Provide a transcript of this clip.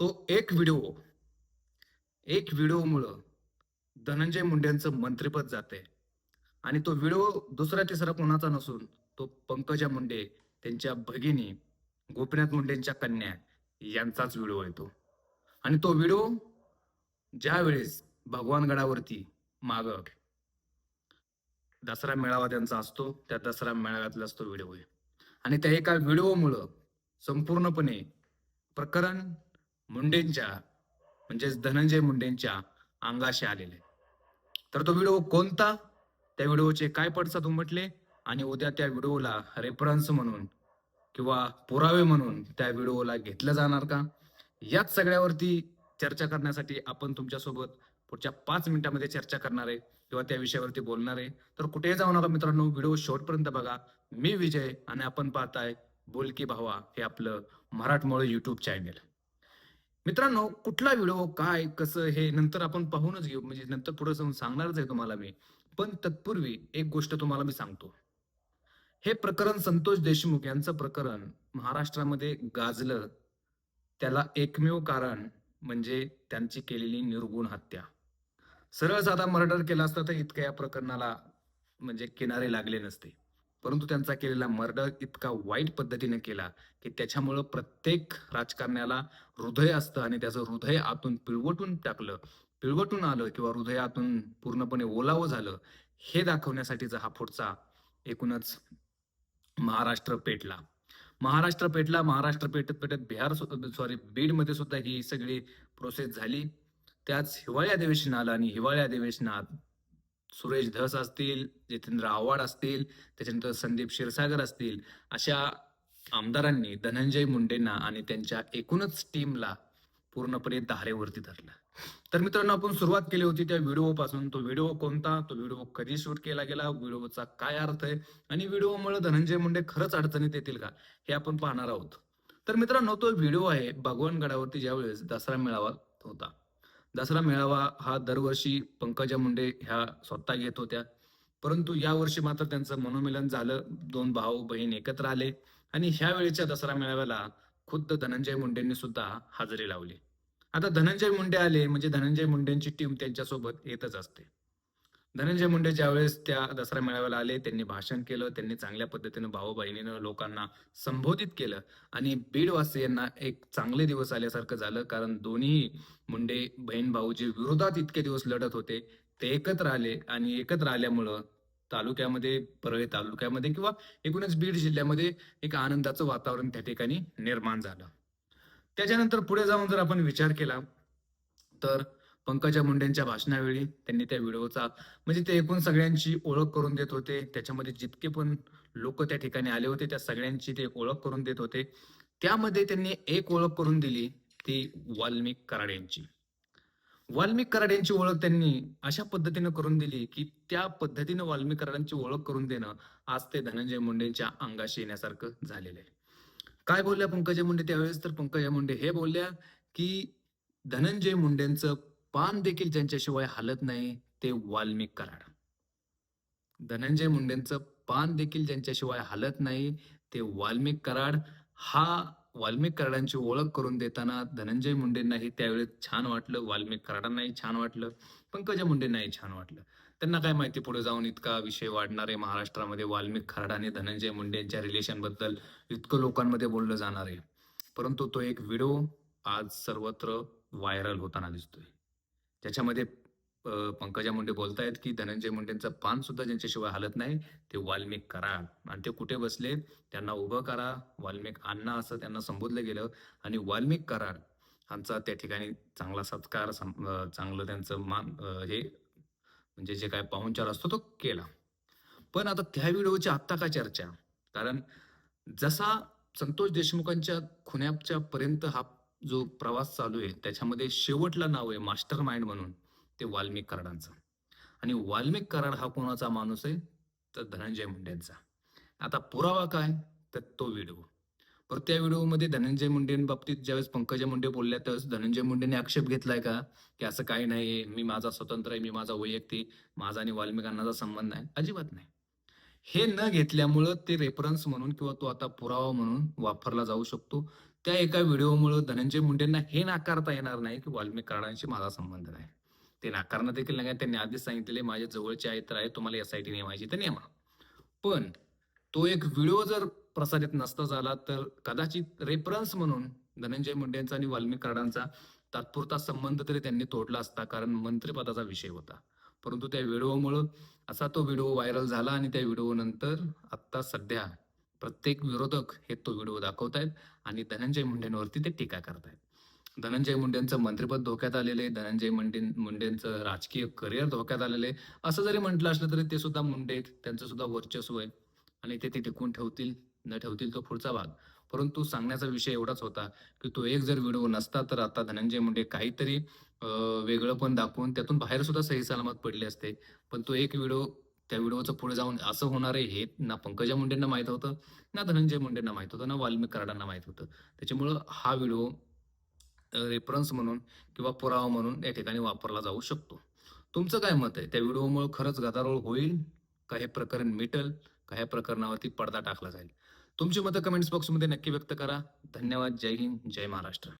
तो एक व्हिडिओ एक व्हिडिओमुळं धनंजय मुंडेंचं मंत्रिपद जाते आणि तो व्हिडिओ दुसरा तिसरा कोणाचा नसून तो पंकजा मुंडे त्यांच्या भगिनी गोपीनाथ मुंडेंच्या कन्या यांचाच व्हिडिओ येतो आणि तो व्हिडिओ ज्या वेळेस भगवानगडावरती माग दसरा मेळावा त्यांचा असतो त्या दसरा मेळाव्यातलाच तो व्हिडिओ आहे. आणि त्या एका व्हिडिओमुळं संपूर्णपणे प्रकरण मुंडेंच्या म्हणजेच धनंजय मुंडेंच्या अंगाशी आलेले. तर तो व्हिडिओ कोणता? त्या व्हिडिओचे काय पडसाद उमटले आणि उद्या त्या व्हिडिओला रेफरन्स म्हणून किंवा पुरावे म्हणून त्या व्हिडिओला घेतलं जाणार का? याच सगळ्यावरती चर्चा करण्यासाठी आपण तुमच्यासोबत पुढच्या पाच मिनिटांमध्ये चर्चा करणार आहे किंवा त्या विषयावरती बोलणार आहे. तर कुठेही जाऊ नका मित्रांनो व्हिडिओ शेवटपर्यंत बघा. मी विजय आणि आपण पाहताय बोलकी भावा हे आपलं मराठमोळं युट्यूब चॅनेल मित्रांनो कुठला व्हिडिओ काय कसं हे नंतर आपण पाहूनच घेऊ. म्हणजे नंतर पुढे जाऊन सांगणारच आहे तुम्हाला मी. पण तत्पूर्वी एक गोष्ट तुम्हाला मी सांगतो. हे प्रकरण संतोष देशमुख यांचं प्रकरण महाराष्ट्रामध्ये गाजलं. त्याला एकमेव कारण म्हणजे त्यांची केलेली निर्गुण हत्या. सरळ साधा मर्डर केला असता तर इतक्या या प्रकरणाला म्हणजे किनारे लागले नसते. परंतु त्यांचा केलेला मर्डर इतका वाईट पद्धतीने केला की त्याच्यामुळं प्रत्येक राजकारण्याला हृदय असतं आणि त्याचं हृदय आतून पिळवटून टाकलं. पिळवटून आलं किंवा हृदयातून पूर्णपणे ओलावं झालं हे दाखवण्यासाठीचा हा पुढचा एकूणच महाराष्ट्र पेटला. महाराष्ट्र पेटला महाराष्ट्र पेटत पेटत बिहार सॉरी बीडमध्ये सुद्धा ही सगळी प्रोसेस झाली. त्याच हिवाळी अधिवेशन आलं आणि हिवाळी अधिवेशनात सुरेश धस असतील जितेंद्र आव्हाड असतील त्याच्यानंतर संदीप क्षीरसागर असतील अशा आमदारांनी धनंजय मुंडेंना आणि त्यांच्या एकूणच टीमला पूर्णपणे धारेवरती धरलं. तर मित्रांनो आपण सुरुवात केली होती त्या व्हिडिओ पासून तो व्हिडिओ कोणता? तो व्हिडिओ कधी शूट केला गेला? व्हिडिओचा काय अर्थ आहे? आणि व्हिडिओमुळे धनंजय मुंडे खरंच अडचणीत येतील का? हे आपण पाहणार आहोत. तर मित्रांनो तो व्हिडिओ आहे भगवानगडावरती ज्यावेळेस दसरा मेळावा होता. दसरा मेळावा हा दरवर्षी पंकजा मुंडे ह्या स्वतः घेत होत्या. परंतु यावर्षी मात्र त्यांचं मनोमिलन झालं. दोन भाऊ बहीण एकत्र आले आणि ह्या वेळेच्या दसरा मेळाव्याला खुद्द धनंजय मुंडेंनी सुद्धा हजेरी लावली. आता धनंजय मुंडे आले म्हणजे धनंजय मुंडेंची टीम त्यांच्यासोबत येतच असते. धनंजय मुंडे ज्यावेळेस त्या दसरा मेळाव्याला आले त्यांनी भाषण केलं त्यांनी चांगल्या पद्धतीनं भाऊ बहिणीनं लोकांना संबोधित केलं आणि बीडवासियांना एक चांगले दिवस आल्यासारखं झालं. कारण दोन्ही मुंडे बहीण भाऊ जे विरोधात इतके दिवस लढत होते. ते एकत्र आले आणि एकत्र आल्यामुळं तालुक्यामध्ये परळी तालुक्यामध्ये किंवा एकूणच बीड जिल्ह्यामध्ये एक आनंदाचं वातावरण त्या ठिकाणी निर्माण झालं. त्याच्यानंतर पुढे जाऊन जर आपण विचार केला तर पंकजा मुंडेंच्या भाषणावेळी त्यांनी त्या व्हिडिओचा म्हणजे ते एकूण सगळ्यांची ओळख करून देत होते. त्याच्यामध्ये जितके पण लोक त्या ठिकाणी आले होते त्या सगळ्यांची ते ओळख करून देत होते. त्यामध्ये त्यांनी एक ओळख करून दिली ती वाल्मिक कराड यांची. वाल्मिक कराड यांची ओळख त्यांनी अशा पद्धतीनं करून दिली की त्या पद्धतीनं वाल्मिक कराडांची ओळख करून देणं आज ते धनंजय मुंडेंच्या अंगाशी येण्यासारखं झालेलं आहे. काय बोलल्या पंकजा मुंडे? त्यावेळेस तर पंकजा मुंडे हे बोलल्या की धनंजय मुंडेंचं पान देखील ज्यांच्याशिवाय हालत नाही ते वाल्मिक कराड. धनंजय मुंडेंचं पान देखील ज्यांच्याशिवाय हालत नाही ते वाल्मिक कराड. हा वाल्मिक कराडांची ओळख करून देताना धनंजय मुंडेंनाही त्यावेळेस छान वाटलं वाल्मिक कराडांनाही छान वाटलं पंकजा मुंडेंनाही छान वाटलं. त्यांना काय माहिती पुढे जाऊन इतका विषय वाढणार आहे महाराष्ट्रामध्ये वाल्मिक कराड आणि धनंजय मुंडेंच्या रिलेशनबद्दल इतकं लोकांमध्ये बोललं जाणार आहे. परंतु तो एक व्हिडिओ आज सर्वत्र व्हायरल होताना दिसतोय. ज्याच्यामध्ये पंकजा मुंडे बोलतायत की धनंजय मुंडेंचं पान सुद्धा ज्यांच्याशिवाय हलत नाही ते वाल्मिक करा. आणि ते कुठे बसले? त्यांना उभं करा. वाल्मिक अण्णा असं त्यांना संबोधलं गेलं. आणि वाल्मिक करार यांचा त्या ठिकाणी चांगला सत्कार सं- चांगलं त्यांचं मान हे म्हणजे जे काय पाहुणचार असतो तो केला. पण आता त्या व्हिडिओची आत्ता का चर्चा? कारण जसा संतोष देशमुखांच्या खुन्याच्या पर्यंत हा जो प्रवास चालू आहे त्याच्यामध्ये शेवटला नाव आहे मास्टर माइंड म्हणून ते वाल्मिक कराडांचं आणि वाल्मिक कराड हा कोणाचा माणूस आहे? तर धनंजय मुंडेंचा. आता पुरावा काय? तर तो व्हिडिओ. पर त्या व्हिडिओमध्ये धनंजय मुंडेंबाबतीत ज्यावेळेस पंकजा मुंडे बोलल्या त्यावेळेस धनंजय मुंडेने आक्षेप घेतलाय का? की असं काही नाही मी माझा स्वतंत्र आहे मी माझा वैयक्तिक माझा आणि वाल्मिकांनाचा संबंध नाही अजिबात नाही. हे न घेतल्यामुळं ते रेफरन्स म्हणून किंवा तो आता पुरावा म्हणून वापरला जाऊ शकतो. त्या एका व्हिडिओमुळे धनंजय मुंडेंना हे नाकारता येणार नाही की वाल्मिक कराडांशी माझा संबंध नाही. ते नाकारणं देखील नाही. त्यांनी आधीच सांगितलेले माझे जवळचे आहेत तर आहे तुम्हाला एस आई टी नेमायची तर नेमा पण तो एक व्हिडिओ जर प्रसारित नसता झाला तर कदाचित रेफरन्स म्हणून धनंजय मुंडेंचा आणि वाल्मिक कराडांचा तात्पुरता संबंध तरी त्यांनी तोडला असता कारण मंत्रिपदाचा विषय होता. परंतु त्या व्हिडिओमुळं असा तो व्हिडिओ व्हायरल झाला आणि त्या व्हिडिओ नंतर आता सध्या प्रत्येक विरोधक हे तो व्हिडिओ दाखवतायत आणि धनंजय मुंडेंवरती ते टीका करतायत. धनंजय मुंडेंचं मंत्रिपद धोक्यात आलेलं आहे. धनंजय मुंडे मुंडेंचं राजकीय करिअर धोक्यात आलेलं आहे. असं जरी म्हटलं असलं तरी ते सुद्धा मुंडे आहेत. त्यांचं सुद्धा वर्चस्व आहे. आणि ते ते टिकून ठेवतील न ठेवतील तो पुढचा भाग. परंतु सांगण्याचा विषय एवढाच होता की तो एक जर व्हिडिओ नसता तर आता धनंजय मुंडे काहीतरी वेगळं पण दाखवून त्यातून बाहेर सुद्धा सही सलामत पडले असते. पण तो एक व्हिडिओ त्या व्हिडिओचं पुढे जाऊन असं होणार आहे हे ना पंकजा मुंडेंना माहीत होतं ना धनंजय मुंडेंना माहीत होतं ना वाल्मिक कराडांना माहीत होतं. त्याच्यामुळं हा व्हिडिओ रेफरन्स म्हणून किंवा पुरावा म्हणून या ठिकाणी वापरला जाऊ शकतो. तुमचं काय मत आहे? त्या व्हिडिओमुळे खरंच गदारोळ होईल? का हे प्रकरण मिटल? का ह्या प्रकरणावरती पडदा टाकला जाईल? तुमची मतं कमेंट्स बॉक्समध्ये नक्की व्यक्त करा. धन्यवाद. जय हिंद. जय महाराष्ट्र.